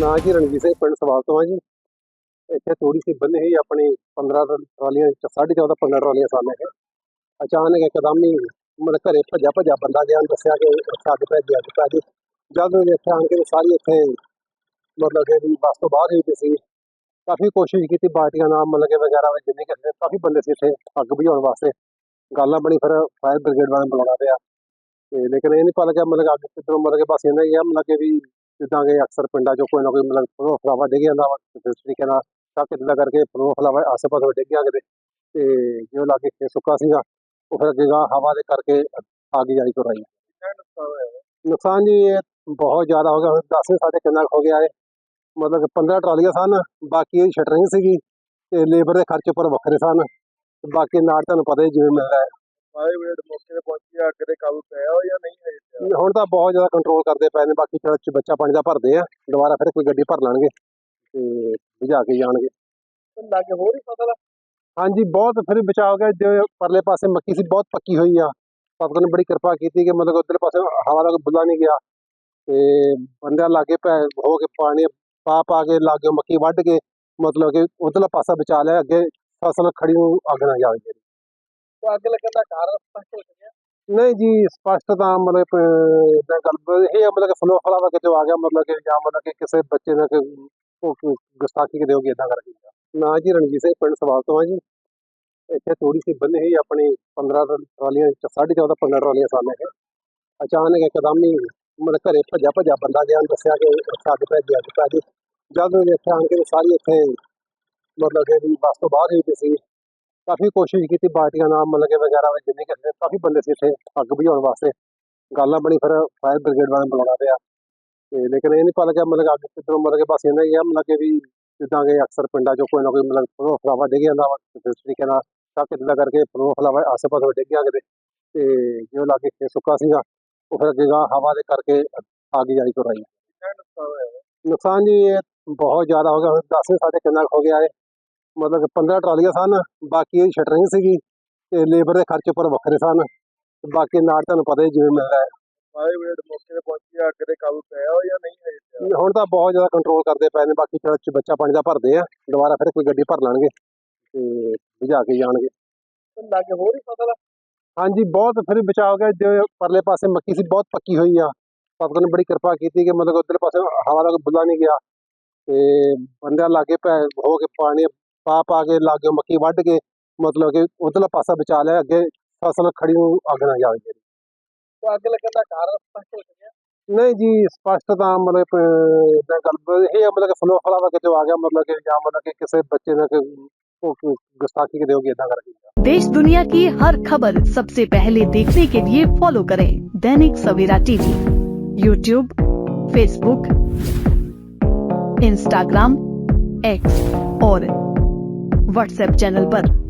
ਨਾ ਜੀ, ਰਣਜੀਤ ਸਿੰਘ ਪਿੰਡ ਸਵਾਲ ਤੋਂ ਆ ਜੀ। ਇੱਥੇ ਥੋੜੀ ਸੀ ਬੰਨੇ ਹੀ ਆਪਣੀ 15 ਟਰਾਲੀਆਂ ਚ, ਸਾਢੇ 14 15 ਟਰਾਲੀਆਂ ਸਾਹਮਣੇ ਹੈ ਅਚਾਨਕ ਇੱਕਦਮ ਹੀ ਮਤਲਬ ਘਰੇ ਭੱਜਾ ਭੱਜਾ ਬੰਦਾ ਗਿਆ ਉਹਨੂੰ ਦੱਸਿਆ ਕਿ ਛੱਡ ਪੈ ਗਿਆ ਦਿੱਤਾ ਜੀ ਜਦ ਉਹ ਇੱਥੇ ਆਣ ਕੇ ਸਾਰੀ ਇੱਥੇ ਮਤਲਬ ਕਿ ਵੀ ਬੱਸ ਤੋਂ ਬਾਹਰ ਹੀ ਪਈ ਸੀ। ਕਾਫੀ ਕੋਸ਼ਿਸ਼ ਕੀਤੀ ਬਾਲਟੀਆਂ ਨਾਲ, ਮਤਲਬ ਕਿ ਵਗੈਰਾ ਵਿੱਚ ਜਿੰਨੇ ਕਿਸੇ ਕਾਫੀ ਬੰਦੇ ਸੀ ਇੱਥੇ ਅੱਗ ਬੁਝਾਉਣ ਵਾਸਤੇ। ਗੱਲਾਂ ਬਣੀ ਫਿਰ ਫਾਇਰ ਬ੍ਰਿਗੇਡ ਵਾਲਿਆਂ ਨੂੰ ਬੁਲਾਉਣਾ ਪਿਆ। ਤੇ ਲੇਕਿਨ ਇਹ ਨਹੀਂ ਪਤਾ ਲੱਗਿਆ ਮਤਲਬ ਕਿ ਅੱਗ ਕਿੱਧਰੋਂ, ਮਤਲਬ ਕਿ ਬਸ ਇਹਨਾਂ ਹੀ ਆ, ਮਤਲਬ ਕਿ ਵੀ ਜਿੱਦਾਂ ਕਿ ਅਕਸਰ ਪਿੰਡਾਂ 'ਚੋਂ ਕੋਈ ਨਾ ਕੋਈ ਮਤਲਬ ਫਲੋ ਫਲਾਵਾ ਡਿੱਗ ਜਾਂਦਾ ਵਾ ਤੇ ਇਸ ਤਰੀਕੇ ਨਾਲ ਸ਼ੱਕ ਇਦਾਂ ਕਰਕੇ ਫਲੋ ਫਲਾਵਾ ਆਸੇ ਪਾਸੇ ਡਿੱਗ ਗਿਆ ਕਿਤੇ ਤੇ ਜੋ ਲਾਗੇ ਖੇਤ ਸੁੱਕਾ ਸੀਗਾ ਉਹ ਫਿਰ ਅੱਗੇ ਗਾਂਹ ਹਵਾ ਦੇ ਕਰਕੇ ਅੱਗ ਜਾਈ ਤੋਂ ਰਹੀ। ਨੁਕਸਾਨ ਜੀ ਇਹ ਬਹੁਤ ਜ਼ਿਆਦਾ ਹੋ ਗਿਆ ਹੁਣ ਦੱਸ ਨਹੀਂ ਸਾਡੇ ਕਿੰਨਾ ਹੋ ਗਿਆ ਹੈ ਮਤਲਬ ਕਿ 15 ਟਰਾਲੀਆਂ ਸਨ ਬਾਕੀ ਇਹ ਸ਼ਟਰਿੰਗ ਸੀਗੀ ਤੇ ਲੇਬਰ ਦੇ ਖਰਚੇ ਪਰ ਵੱਖਰੇ ਸਨ ਬਾਕੀ ਨਾਲ ਤੁਹਾਨੂੰ ਪਤਾ ਹੀ ਜਿਵੇਂ ਮਿਲਦਾ ਹੈ ਫਾਇਰ ਬ੍ਰਿਗੇਡ ਮੌਕੇ ਤੇ ਪਹੁੰਚੀ ਅੱਗ ਦੇ ਕਾਬੂ ਪਾਇਆ ਹੋ ਜਾਂ ਨਹੀਂ ਹੈ ਹੁਣ ਤਾਂ ਬਹੁਤ ਜ਼ਿਆਦਾ ਕੰਟਰੋਲ ਕਰਦੇ ਪਏ ਨੇ ਬਾਕੀ ਚੜ੍ਹ ਚ ਬੱਚਾ ਪਾਣੀ ਦਾ ਭਰਦੇ ਆ ਦੁਬਾਰਾ ਫਿਰ ਕੋਈ ਗੱਡੀ ਭਰ ਲੈਣਗੇ ਤੇ ਬੁਝਾ ਕੇ ਜਾਣਗੇ। ਲਾਗੇ ਹੋਰ ਹੀ ਪਤਾ ਲੱਗ ਹਾਂਜੀ ਬਹੁਤ ਫਿਰ ਬਚਾਅ ਗਿਆ ਜੋ ਪਰਲੇ ਪਾਸੇ ਮੱਕੀ ਸੀ ਬਹੁਤ ਪੱਕੀ ਹੋਈ ਆ। ਸਤਿਗੁਰ ਨੇ ਬੜੀ ਕਿਰਪਾ ਕੀਤੀ ਕਿ ਮਤਲਬ ਉਧਰਲੇ ਪਾਸੇ ਹਵਾ ਦਾ ਕੋਈ ਬੁੱਲਾ ਨਹੀਂ ਗਿਆ। ਤੇ ਬੰਦਿਆਂ ਲਾਗੇ ਪੈ ਹੋ ਕੇ ਪਾਣੀ ਪਾ ਪਾ ਕੇ ਲਾਗੇ ਮੱਕੀ ਵੱਢ ਕੇ ਮਤਲਬ ਕਿ ਉਧਰਲਾ ਪਾਸਾ ਬਚਾ ਲਿਆ ਅੱਗੇ ਫਸਲ ਖੜੀ ਨੂੰ ਅੱਗ ਨਾ ਜਾਵੇ। ਤਾਂ ਅੱਗ ਲੱਗਣ ਦਾ ਕਾਰਨ ਸਪਸ਼ਟ ਹੋ ਗਿਆ ਨਹੀਂ ਜੀ, ਸਪਸ਼ਟ ਤਾਂ ਮਤਲਬ ਇਦਾਂ ਗੱਲ ਇਹ ਆ ਮਤਲਬ ਕਿ ਫਲੋ ਫਲਾਵਾ ਕਿਤੇ ਆ ਗਿਆ ਮਤਲਬ ਕਿ ਜਾਂ ਮਤਲਬ ਕਿ ਕਿਸੇ ਬੱਚੇ ਨੇ ਕਿ ਗੁਸਤਾਖੀ ਕਿਤੇ ਹੋ ਗਈ ਇਦਾਂ ਕਰਕੇ। ਨਾ ਜੀ, ਰਣਜੀਤ ਸਿੰਘ ਪਿੰਡ ਸਵਾਲ ਤੋਂ ਆ ਜੀ। ਇੱਥੇ ਥੋੜੀ ਸੀ ਬੰਨੇ ਹੀ ਆਪਣੀ 15 ਟਰਾਲੀਆਂ ਚ, ਸਾਢੇ 14 15 ਟਰਾਲੀਆਂ ਸਾਹਮਣੇ। ਹੈ ਅਚਾਨਕ ਇੱਕਦਮ ਹੀ ਮਤਲਬ ਘਰੇ ਭੱਜਾ ਭੱਜਾ ਬੰਦਾ ਗਿਆ ਦੱਸਿਆ ਕਿ ਅੱਗ ਪੈ ਗਿਆ ਦਿੱਤਾ ਜੀ ਜਦ ਉਹ ਇੱਥੇ ਆਣ ਕੇ ਸਾਰੀ ਇੱਥੇ ਮਤਲਬ ਕਿ ਵੀ ਬੱਸ ਤੋਂ ਬਾਹਰ ਹੀ ਸੀ ਕਾਫੀ ਕੋਸ਼ਿਸ਼ ਕੀਤੀ ਬਾਲਟੀਆਂ ਨਾਲ ਮਤਲਬ ਕਿ ਵਗੈਰਾ ਵਿੱਚ ਜਿੰਨੇ ਕਿਸੇ ਕਾਫੀ ਬੰਦੇ ਸੀ ਇੱਥੇ ਅੱਗ ਬੁਝਾਉਣ ਵਾਸਤੇ। ਗੱਲ ਬਣੀ ਫਿਰ ਫਾਇਰ ਬ੍ਰਿਗੇਡ ਵਾਲਿਆਂ ਨੂੰ ਬੁਲਾਉਣਾ ਪਿਆ। ਤੇ ਲੇਕਿਨ ਇਹ ਨਹੀਂ ਪਤਾ ਲੱਗਿਆ ਮਤਲਬ ਕਿ ਅੱਗ ਕਿੱਧਰੋਂ ਮਤਲਬ ਕਿ ਬਸ ਇਹਨਾਂ ਹੀ ਆ ਮਤਲਬ ਕਿ ਵੀ ਜਿੱਦਾਂ ਕਿ ਅਕਸਰ ਪਿੰਡਾਂ 'ਚੋਂ ਕੋਈ ਨਾ ਕੋਈ ਮਤਲਬ ਫਲੋ ਫਲਾਵਾ ਡਿੱਗ ਜਾਂਦਾ ਵਾ ਇਸ ਤਰੀਕੇ ਨਾਲ ਸ਼ੱਕ ਇਦਾਂ ਕਰਕੇ ਫਲੋ ਫਲਾਵਾ ਆਸੇ ਪਾਸੇ ਡਿੱਗ ਗਿਆ ਕਿਤੇ ਤੇ। ਜੋ ਲਾਗੇ ਖੇਤ ਸੁੱਕਾ ਸੀਗਾ ਉਹ ਫਿਰ ਅੱਗੇ ਹਵਾ ਦੇ ਕਰਕੇ ਅੱਗ ਜਾਈ ਤੋਂ ਰਹੀ ਕਿੰਨਾ ਨੁਕਸਾਨ ਜੀ ਇਹ ਬਹੁਤ ਜ਼ਿਆਦਾ ਹੋ ਗਿਆ ਹੁਣ ਦੱਸ ਨਹੀਂ ਸਾਡੇ ਕਿੰਨਾ ਹੋ ਗਿਆ ਹੈ ਮਤਲਬ ਕਿ 15 ਟਰਾਲੀਆਂ ਸਨ ਬਾਕੀ ਇਹ ਸ਼ਟਰਿੰਗ ਸੀਗੀ ਤੇ ਲੇਬਰ ਦੇ ਖਰਚੇ ਪਰ ਵੱਖਰੇ ਸਨ। ਤੇ ਬਾਕੀ ਨਾਲ ਤੁਹਾਨੂੰ ਪਤਾ ਹੀ ਜਿਵੇਂ ਮਿਲਦਾ ਹੈ। ਫਾਇਰ ਬ੍ਰਿਗੇਡ ਮੌਕੇ ਤੇ ਪਹੁੰਚੀ ਅੱਗ ਦੇ ਕਾਬੂ ਪਾਇਆ ਹੋ ਜਾਂ ਨਹੀਂ ਹੈ ਹੁਣ ਤਾਂ ਬਹੁਤ ਜ਼ਿਆਦਾ ਕੰਟਰੋਲ ਕਰਦੇ ਪਏ ਨੇ ਬਾਕੀ ਚੜ੍ਹ ਚ ਬੱਚਾ ਪਾਣੀ ਦਾ ਭਰਦੇ ਆ ਦੁਬਾਰਾ ਫਿਰ ਕੋਈ ਗੱਡੀ ਭਰ ਲੈਣਗੇ ਤੇ ਬੁਝਾ ਕੇ ਜਾਣਗੇ। ਲਾਗੇ ਹੋਰ ਹੀ ਹਾਂਜੀ ਬਹੁਤ ਫਿਰ ਬਚਾਅ ਗਿਆ ਜੋ ਪਰਲੇ ਪਾਸੇ ਮੱਕੀ ਸੀ ਬਹੁਤ ਪੱਕੀ ਹੋਈ ਆ। ਸਤਿਗੁਰ ਨੇ ਬੜੀ ਕਿਰਪਾ ਕੀਤੀ ਕਿ ਮਤਲਬ ਉਧਰਲੇ ਪਾਸੇ ਹਵਾ ਦਾ ਕੋਈ ਬੁੱਲਾ ਨਹੀਂ ਗਿਆ। ਤੇ ਬੰਦਿਆਂ ਲਾਗੇ ਪੈ ਹੋ ਕੇ ਪਾਣੀ ਪਾ ਪਾ ਕੇ ਲਾਗੇ ਮੱਕੀ ਵੱਢ ਕੇ ਮਤਲਬ ਕਿ ਉਧਰਲਾ ਪਾਸਾ ਬਚਾ ਲਿਆ ਅੱਗੇ ਫਸਲ ਖੜੀ ਨੂੰ ਅੱਗ ਨਾ ਜਾਵੇ ਜਿਹੜੀ। ਤਾਂ ਅੱਗ ਲੱਗਣ ਦਾ ਕਾਰਨ ਸਪਸ਼ਟ ਹੋ ਗਿਆ ਨਹੀਂ ਜੀ ਸਪਸ਼ਟ ਤਾਂ ਮਤਲਬ ਇਦਾਂ ਗੱਲ ਇਹ ਆ ਮਤਲਬ ਕਿ ਫਲੋ ਫਲਾਵਾ ਕਿਤੇ ਆ ਗਿਆ ਮਤਲਬ ਕਿ ਜਾਂ ਮਤਲਬ ਕਿ ਕਿਸੇ ਬੱਚੇ ਨੇ ਕਿ ਉਹ ਕੋਈ ਗੁਸਤਾਖੀ ਕਿਤੇ ਹੋ ਗਈ ਇਦਾਂ ਕਰਕੇ देश दुनिया की हर खबर सबसे पहले देखने के लिए फॉलो करें Dainik Savera TV YouTube Facebook Instagram X और व्हाट्सएप चैनल पर।